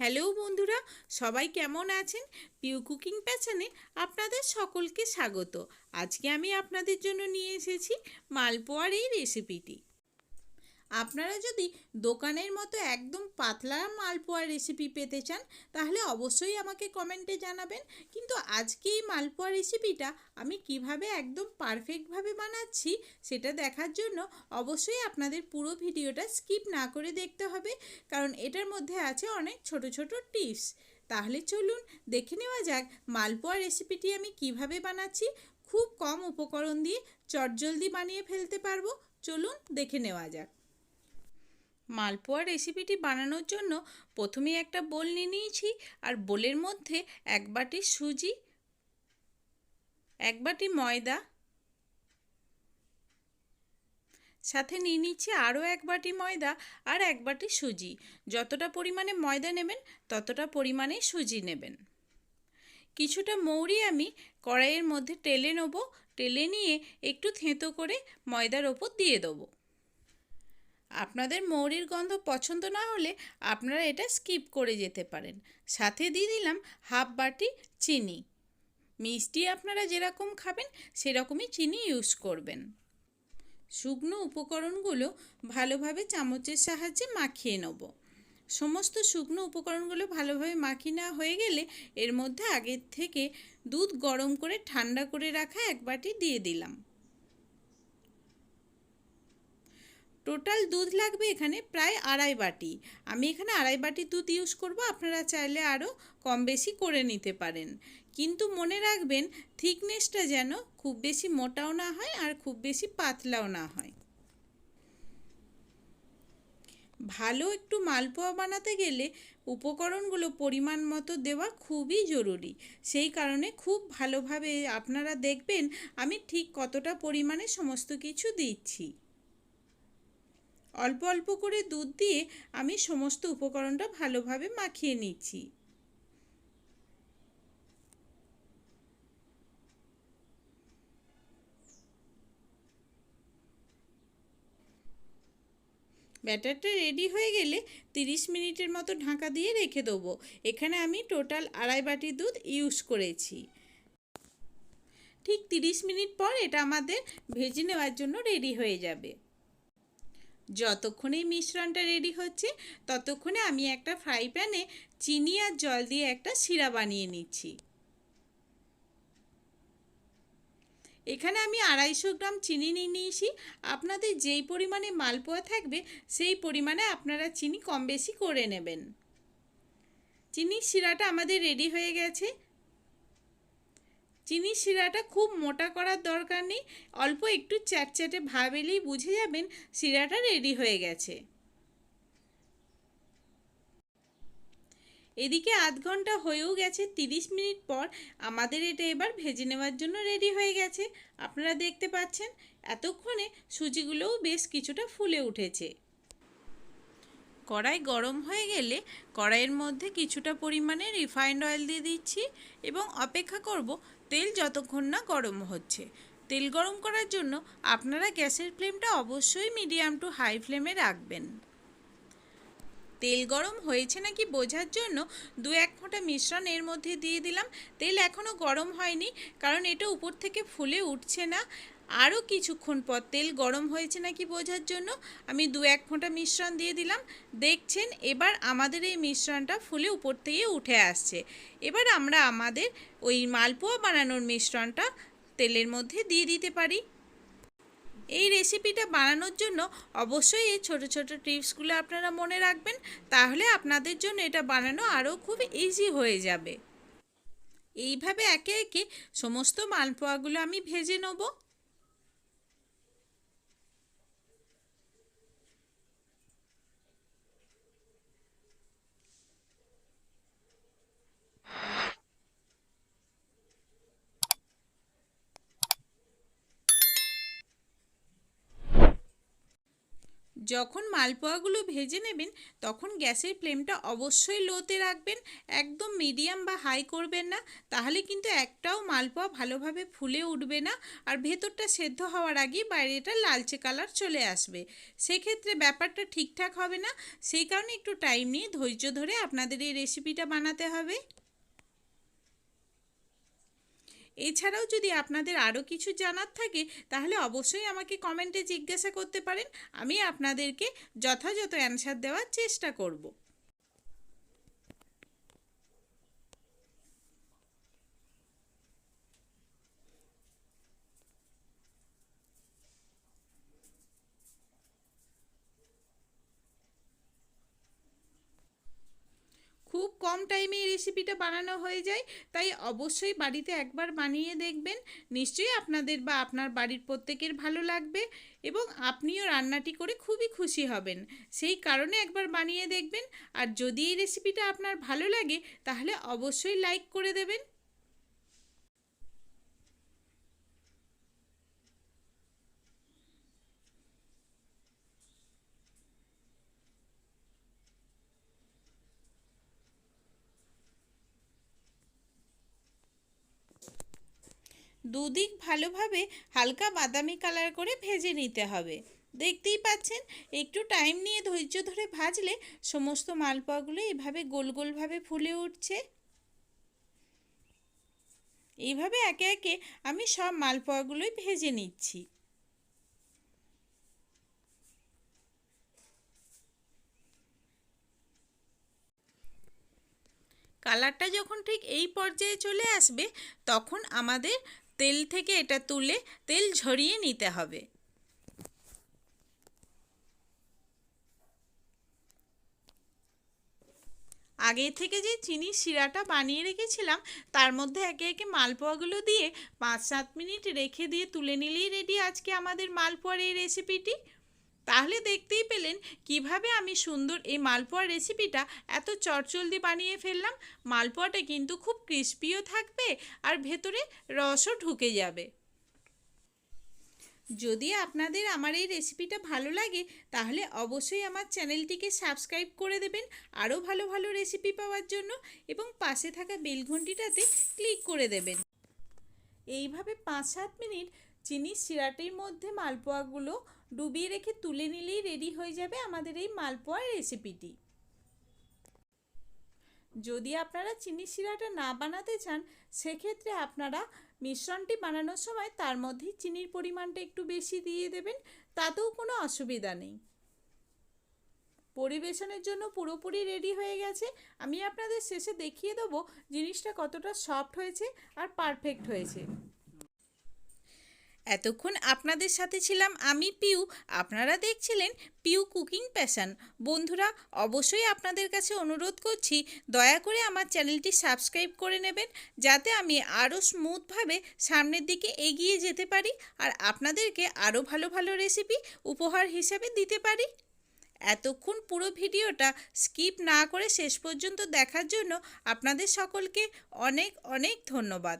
Hello বন্ধুরা, সবাই কেমন আছেন? পিউ কুকিং প্যাচানে আপনাদের সকলকে স্বাগত। আজকে আমি আপনাদের জন্য নিয়ে এসেছি মালপোয়ার এই রেসিপিটি আপনারা যদি দোকানের মতো একদম পাতলা মালপোয়ার রেসিপি পেতে চান, তাহলে অবশ্যই আমাকে কমেন্টে জানাবেন। কিন্তু আজকে এই মালপোয়া রেসিপিটা আমি কীভাবে একদম পারফেক্টভাবে বানাচ্ছি, সেটা দেখার জন্য অবশ্যই আপনাদের পুরো ভিডিওটা স্কিপ না করে দেখতে হবে, কারণ এটার মধ্যে আছে অনেক ছোট ছোট টিপস তাহলে চলুন দেখে নেওয়া যাক মালপোয়া রেসিপিটি আমি কীভাবে বানাচ্ছি, খুব কম উপকরণ দিয়ে চটজলদি বানিয়ে ফেলতে পারব। চলুন দেখে নেওয়া যাক। মালপোয়া রেসিপিটি বানানোর জন্য প্রথমেই একটা বোল নিয়ে নিয়েছি আর বোলের মধ্যে এক বাটি সুজি, এক বাটি ময়দা, সাথে নিয়ে নিচ্ছি আরও এক বাটি ময়দা আর এক বাটি সুজি। যতটা পরিমাণে ময়দা নেবেন, ততটা পরিমাণে সুজি নেবেন। কিছুটা মৌরি আমি কড়াইয়ের মধ্যে টেলে নেব। টেলে নিয়ে একটু থেঁতো করে ময়দার ওপর দিয়ে দেবো। আপনাদের মৌরির গন্ধ পছন্দ না হলে আপনারা এটা স্কিপ করে যেতে পারেন। সাথে দিয়ে দিলাম হাফ বাটি চিনি। মিষ্টি আপনারা যেরকম খাবেন, সেরকমই চিনি ইউজ করবেন। শুকনো উপকরণগুলো ভালোভাবে চামচের সাহায্যে মাখিয়ে নেব। সমস্ত শুকনো উপকরণগুলো ভালোভাবে মাখিয়ে নেওয়া হয়ে গেলে এর মধ্যে আগের থেকে দুধ গরম করে ঠান্ডা করে রাখা এক বাটি দিয়ে দিলাম। টোটাল দুধ লাগবে এখানে প্রায় আড়াই বাটি। আমি এখানে আড়াই বাটি দুধ ইউজ করব, আপনারা চাইলে আরও কম বেশি করে নিতে পারেন। কিন্তু মনে রাখবেন থিকনেসটা যেন খুব বেশি মোটাও না হয় আর খুব বেশি পাতলাও না হয়। ভালো একটু মালপোয়া বানাতে গেলে উপকরণগুলো পরিমাণ মতো দেওয়া খুবই জরুরি। সেই কারণে খুব ভালোভাবে আপনারা দেখবেন আমি ঠিক কতটা পরিমাণে সমস্ত কিছু দিচ্ছি। অল্প অল্প করে দুধ দিয়ে আমি সমস্ত উপকরণটা ভালোভাবে মাখিয়ে নিচ্ছি। ব্যাটারটা রেডি হয়ে গেলে তিরিশ মিনিটের মতো ঢাকা দিয়ে রেখে দেবো। এখানে আমি টোটাল আড়াই বাটি দুধ ইউজ করেছি। ঠিক তিরিশ মিনিট পর এটা আমাদের ভেজে নেওয়ার জন্য রেডি হয়ে যাবে। যতক্ষণে মিশ্রণটা রেডি হচ্ছে, ততক্ষণে আমি একটা ফ্রাই প্যানে চিনি আর জল দিয়ে একটা শিরা বানিয়ে নিচ্ছি। এখানে আমি আড়াইশো গ্রাম চিনি নিয়ে নিয়েছি। আপনাদের যেই পরিমাণে মালপোয়া থাকবে, সেই পরিমাণে আপনারা চিনি কম বেশি করে নেবেন। চিনির শিরাটা আমাদের রেডি হয়ে গেছে। চিনির শিরাটা খুব মোটা করার দরকার নেই, অল্প একটু চ্যাটচ্যাটে ভাব এলেই বুঝে যাবেন শিরাটা রেডি হয়ে গেছে। এদিকে আধ ঘণ্টা হয়েও গেছে, তিরিশ মিনিট পর আমাদের এটা এবার ভেজে নেওয়ার জন্য রেডি হয়ে গেছে। আপনারা দেখতে পাচ্ছেন, এতক্ষণে সুজিগুলোও বেশ কিছুটা ফুলে উঠেছে। কড়াই গরম হয়ে গেলে কড়াইয়ের মধ্যে কিছুটা পরিমাণে রিফাইন্ড অয়েল দিয়ে দিচ্ছি এবং অপেক্ষা করব তেল যতক্ষণ না গরম হচ্ছে। তেল গরম করার জন্য আপনারা গ্যাসের ফ্লেমটা অবশ্যই মিডিয়াম টু হাই ফ্লেমে রাখবেন। তেল গরম হয়েছে নাকি বোঝার জন্য দু এক ফোঁটা মিশ্রণ এর মধ্যে দিয়ে দিলাম। তেল এখনও গরম হয়নি, কারণ এটা উপর থেকে ফুলে উঠছে না। আরও কিছুক্ষণ পর তেল গরম হয়েছে নাকি বোঝার জন্য আমি দু এক ফোঁটা মিশ্রণ দিয়ে দিলাম। দেখছেন, এবার আমাদের এই মিশ্রণটা ফুলে উপর থেকে উঠে আসছে। এবার আমরা আমাদের ওই মালপোয়া বানানোর মিশ্রণটা তেলের মধ্যে দিয়ে দিতে পারি। এই রেসিপিটা বানানোর জন্য অবশ্যই এই ছোট ছোট টিপসগুলো আপনারা মনে রাখবেন, তাহলে আপনাদের জন্য এটা বানানো আরও খুব ইজি হয়ে যাবে। এইভাবে একে একে সমস্ত মালপোয়াগুলো আমি ভেজে নেব। যখন মালপোয়াগুলো ভেজে নেবেন, তখন গ্যাসের ফ্লেমটা অবশ্যই লোতে রাখবেন। একদম মিডিয়াম বা হাই করবেন না, তাহলে কিন্তু একটাও মালপোয়া ভালোভাবে ফুলে উঠবে না আর ভেতরটা সেদ্ধ হওয়ার আগেই বাইরেটা লালচে কালার চলে আসবে। সেক্ষেত্রে ব্যাপারটা ঠিকঠাক হবে না, সেই কারণে একটু টাইম নিয়ে ধৈর্য ধরে আপনাদের এই রেসিপিটা বানাতে হবে। এছাড়াও যদি আপনাদের আরও কিছু জানার থাকে, তাহলে অবশ্যই আমাকে কমেন্টে জিজ্ঞাসা করতে পারেন। আমি আপনাদেরকে যথাযথ অ্যানসার দেওয়ার চেষ্টা করব। খুব কম টাইমে এই রেসিপিটা বানানো হয়ে যায়, তাই অবশ্যই বাড়িতে একবার বানিয়ে দেখবেন। নিশ্চয়ই আপনাদের বা আপনার বাড়ির প্রত্যেকের ভালো লাগবে এবং আপনিও রান্নাটি করে খুবই খুশি হবেন। সেই কারণে একবার বানিয়ে দেখবেন। আর যদি এই রেসিপিটা আপনার ভালো লাগে, তাহলে অবশ্যই লাইক করে দেবেন। দুদিক ভালোভাবে হালকা বাদামি কালার করে ভেজে নিতে হবে। দেখতেই পাচ্ছেন, একটু টাইম নিয়ে ধৈর্য ধরে ভাজলে সমস্ত মালপোয়াগুলো এভাবে গোল গোলভাবে ফুলে উঠছে। এইভাবে একে একে আমি সব মালপোয়াগুলোই ভেজে নিচ্ছি। কালারটা যখন ঠিক এই পর্যায়ে চলে আসবে, তখন আমাদের তেল থেকে এটা তুলে তেল ঝরিয়ে নিতে হবে। আগে থেকে যে চিনির শিরাটা বানিয়ে রেখেছিলাম, তার মধ্যে একে একে মালপোয়াগুলো দিয়ে পাঁচ সাত মিনিট রেখে দিয়ে তুলে নিলেই রেডি আজকে আমাদের মালপোয়ার এই রেসিপিটি তাহলে দেখতেই পেলেন কীভাবে আমি সুন্দর এই মালপোয়ার রেসিপিটা এত চটচলদি বানিয়ে ফেললাম। মালপোয়াটা কিন্তু খুব ক্রিস্পিও থাকবে আর ভেতরে রসও ঢুকে যাবে। যদি আপনাদের আমার এই রেসিপিটা ভালো লাগে, তাহলে অবশ্যই আমার চ্যানেলটিকে সাবস্ক্রাইব করে দেবেন আরও ভালো ভালো রেসিপি পাওয়ার জন্য এবং পাশে থাকা বেলঘণ্টিটাতে ক্লিক করে দেবেন। এইভাবে পাঁচ সাত মিনিট চিনি সিরাটির মধ্যে মালপোয়াগুলো ডুবিয়ে রেখে তুলে নিলেই রেডি হয়ে যাবে আমাদের এই মালপোয়ার রেসিপিটি যদি আপনারা চিনি শিরাটা না বানাতে চান, সেক্ষেত্রে আপনারা মিশ্রণটি বানানোর সময় তার মধ্যে চিনির পরিমাণটা একটু বেশি দিয়ে দেবেন, তাতেও কোনো অসুবিধা নেই। পরিবেশনের জন্য পুরোপুরি রেডি হয়ে গেছে। আমি আপনাদের শেষে দেখিয়ে দেবো জিনিসটা কতটা সফট হয়েছে আর পারফেক্ট হয়েছে। এতক্ষণ আপনাদের সাথে ছিলাম আমি পিউ। আপনারা দেখছিলেন পিউ কুকিং প্যাশান। বন্ধুরা, অবশ্যই আপনাদের কাছে অনুরোধ করছি, দয়া করে আমার চ্যানেলটি সাবস্ক্রাইব করে নেবেন, যাতে আমি আরও স্মুথভাবে সামনের দিকে এগিয়ে যেতে পারি আর আপনাদেরকে আরও ভালো ভালো রেসিপি উপহার হিসাবে দিতে পারি। এতক্ষণ পুরো ভিডিওটা স্কিপ না করে শেষ পর্যন্ত দেখার জন্য আপনাদের সকলকে অনেক অনেক ধন্যবাদ।